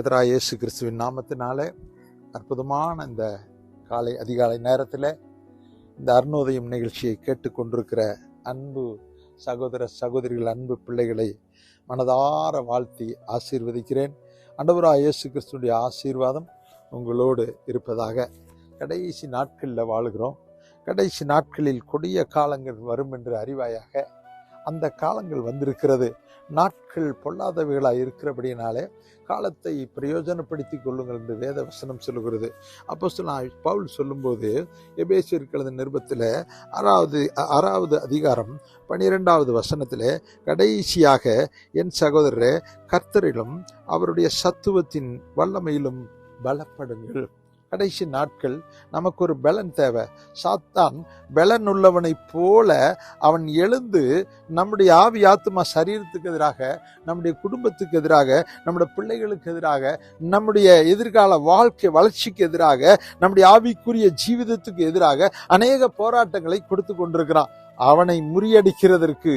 ஆண்டவராய் இயேசு கிறிஸ்துவின் நாமத்தினாலே அற்புதமான இந்த காலை அதிகாலை நேரத்தில் இந்த அருணோதயம் நிகழ்ச்சியை கேட்டுக்கொண்டிருக்கிற அன்பு சகோதர சகோதரிகள் அன்பு பிள்ளைகளை மனதார வாழ்த்தி ஆசீர்வதிக்கிறேன். அண்டவரா இயேசு கிறிஸ்துடைய ஆசீர்வாதம் உங்களோடு இருப்பதாக கடைசி நாட்களில் வாழுகிறோம். கடைசி நாட்களில் கொடிய காலங்கள் வரும் என்று அறிவாயாக அந்த காலங்கள் வந்திருக்கிறது. நாட்கள் பொல்லாதவைகளாக இருக்கிறபடினாலே காலத்தை பிரயோஜனப்படுத்தி கொள்ளுங்கள் என்று வேத வசனம் சொல்லுகிறது. அப்போ நான் பவுல் சொல்லும்போது எபேசியர்களது நிருபத்தில் ஆறாவது ஆறாவது அதிகாரம் பனிரெண்டாவது வசனத்தில் கடைசியாக என் சகோதரர் கர்த்தரிலும் அவருடைய சத்துவத்தின் வல்லமையிலும் பலப்படுங்கள். கடைசி நாட்கள் நமக்கு ஒரு பலன் தேவை. சாத்தான் பலன் உள்ளவனைப் போல அவன் எழுந்து நம்முடைய ஆவி ஆத்மா சரீரத்துக்கு எதிராக நம்முடைய குடும்பத்துக்கு எதிராக நம்முடைய பிள்ளைகளுக்கு எதிராக நம்முடைய எதிர்கால வாழ்க்கை வளர்ச்சிக்கு எதிராக நம்முடைய ஆவிக்குரிய ஜீவிதத்துக்கு எதிராக அநேக போராட்டங்களை கொடுத்து கொண்டிருக்கிறான். அவனை முறியடிக்கிறதற்கு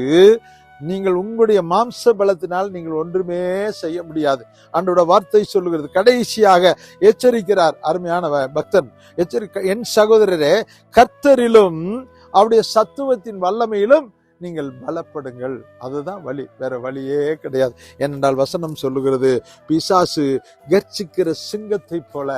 நீங்கள் உங்களுடைய மாம்ச பலத்தினால் நீங்கள் ஒன்றுமே செய்ய முடியாது. அன்றோட வார்த்தை சொல்லுகிறது கடைசியாக எச்சரிக்கிறார் அருமையான பக்தன். எச்சரிக்க என் சகோதரரே கர்த்தரிலும் அவருடைய சத்துவத்தின் வல்லமையிலும் நீங்கள் பலப்படுங்கள். அதுதான் வழி வேற வழியே கிடையாது. ஏனென்றால் வசனம் சொல்லுகிறது பிசாசு கர்ச்சிக்கிற சிங்கத்தை போல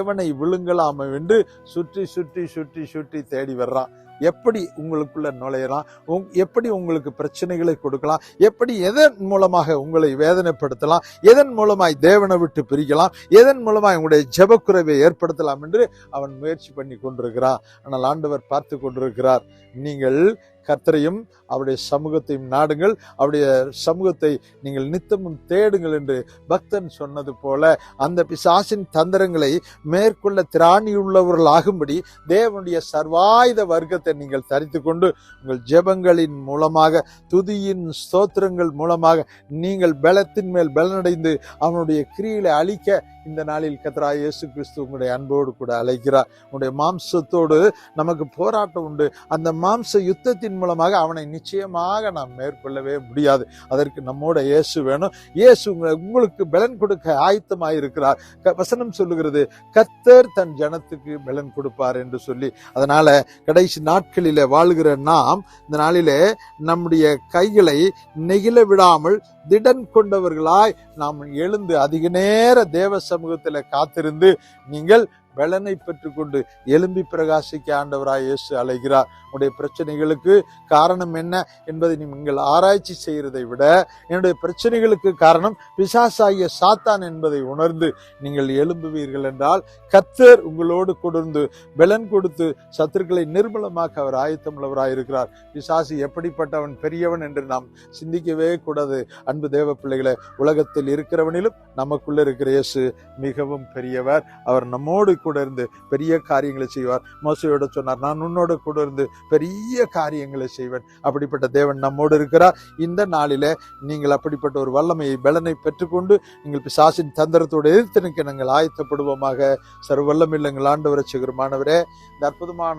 எவனை விழுங்கலாம் என்று சுற்றி சுற்றி சுற்றி சுற்றி தேடி வர்றான். எப்படி உங்களுக்குள்ள நுழையலாம்? உங்- எப்படி உங்களுக்கு பிரச்சனைகளை கொடுக்கலாம்? எப்படி எதன் மூலமாக உங்களை வேதனைப்படுத்தலாம்? எதன் மூலமாய் தேவனை விட்டு பிரிக்கலாம்? எதன் மூலமாய் உங்களுடைய ஜபக்குறைவை ஏற்படுத்தலாம் என்று அவன் முயற்சி பண்ணி கொண்டிருக்கிறான். ஆனால் ஆண்டவர் பார்த்து கொண்டிருக்கிறார். நீங்கள் கர்த்தரையும் அவருடைய சமூகத்தையும் நாடுங்கள். அவருடைய சமூகத்தை நீங்கள் நித்தமும் தேடுங்கள் என்று பக்தன் சொன்னது போல அந்த பிசாசின் தந்திரங்களை மேற்கொள்ள திராணியுள்ளவர்கள் ஆகும்படி தேவனுடைய சர்வாயுத வர்க்கத்தை நீங்கள் தரித்து கொண்டு உங்கள் ஜெபங்களின் மூலமாக துதியின் ஸ்தோத்திரங்கள் மூலமாக நீங்கள் பலத்தின் மேல் பலனடைந்து அவனுடைய கிரியில அழிக்க இந்த நாளில் கத்ரா இயேசு கிறிஸ்து உங்களுடைய அன்போடு கூட அழைக்கிறார். உங்களுடைய மாம்சத்தோடு நமக்கு போராட்டம் உண்டு. அந்த மாம்ச யுத்தத்தின் மூலமாக அவனை நிச்சயமாக நாம் மேற்கொள்ளவே முடியாது. அதற்கு நம்மோட இயேசு வேணும். இயேசு உங்களை- உங்களுக்கு பலன் கொடுக்க ஆயத்தமாக இருக்கிறார். க- வசனம் சொல்லுகிறது கத்தர் தன் ஜனத்துக்கு பலன் கொடுப்பார் என்று சொல்லி. அதனால கடைசி நாட்களில் வாழ்கிற நாம் இந்த நாளிலே நம்முடைய கைகளை நெகிழ விடாமல் திடன் கொண்டவர்களாய் நாம் எழுந்து அதிக நேர தேவ சமூகத்தில் காத்திருந்து நீங்கள் பலனை பெற்றுக்கொண்டு எலும்பி பிரகாசிக்க ஆண்டவராய் இயேசு அழைகிறார் உடைய பிரச்சனைகளுக்கு காரணம் என்ன என்பதை நீங்கள் ஆராய்ச்சி செய்கிறதை விட என்னுடைய பிரச்சனைகளுக்கு காரணம் பிசாசாகிய சாத்தான் என்பதை உணர்ந்து நீங்கள் எழும்புவீர்கள் என்றால் கத்தர் உங்களோடு கொடுந்து பலன் கொடுத்து சத்துருக்களை நிர்மலமாக்க அவர் ஆயத்தமுள்ளவராய் இருக்கிறார். பிசாசு எப்படிப்பட்டவன்? பெரியவன் என்று நாம் சிந்திக்கவே கூடாது. அன்பு தேவ பிள்ளைகளை உலகத்தில் இருக்கிறவனிலும் நமக்குள்ள இருக்கிற இயேசு மிகவும் பெரியவர். அவர் நம்மோடு கூட இருந்து பெரிய காரியங்களை செய்வார். மோசையோட சொன்னார் நான் உன்னோட கூட இருந்து பெரிய காரியங்களை செய்வேன். அப்படிப்பட்ட தேவன் நம்மோடு இருக்கிறார். இந்த நாளில நீங்கள் அப்படிப்பட்ட ஒரு வல்லமையை பலனை பெற்றுக்கொண்டு நீங்கள் பிசாசின் தந்திரத்தோடு எதிர்த்து நிற்க நாங்கள் ஆயத்தப்படுவோமாக சர்வல்லமில்லங்கள் ஆண்டவர சிகரமானவரே இந்த அற்புதமான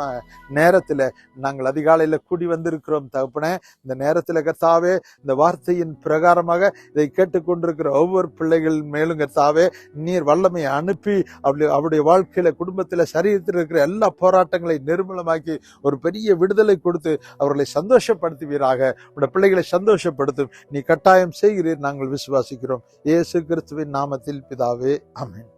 நேரத்தில் நாங்கள் அதிகாலையில் கூடி வந்திருக்கிறோம். தகப்பனே இந்த நேரத்தில் கர்த்தாவே இந்த வார்த்தையின் பிரகாரமாக இதை கேட்டுக்கொண்டிருக்கிற ஒவ்வொரு பிள்ளைகள் மேலும் கர்த்தாவே நீர் வல்லமையை அனுப்பி அவருடைய வாழ்க்கை கீழே குடும்பத்தில் சரீரத்தில் இருக்கிற எல்லா போராட்டங்களை நிர்மூலமாக்கி ஒரு பெரிய விடுதலை கொடுத்து அவர்களை சந்தோஷப்படுத்துவீராக. உடைய பிள்ளைகளை சந்தோஷப்படுத்தும். நீ கட்டாயம் செய்கிறீர். நாங்கள் விசுவாசிக்கிறோம். இயேசு கிறிஸ்துவின் நாமத்தில் பிதாவே. ஆமென்.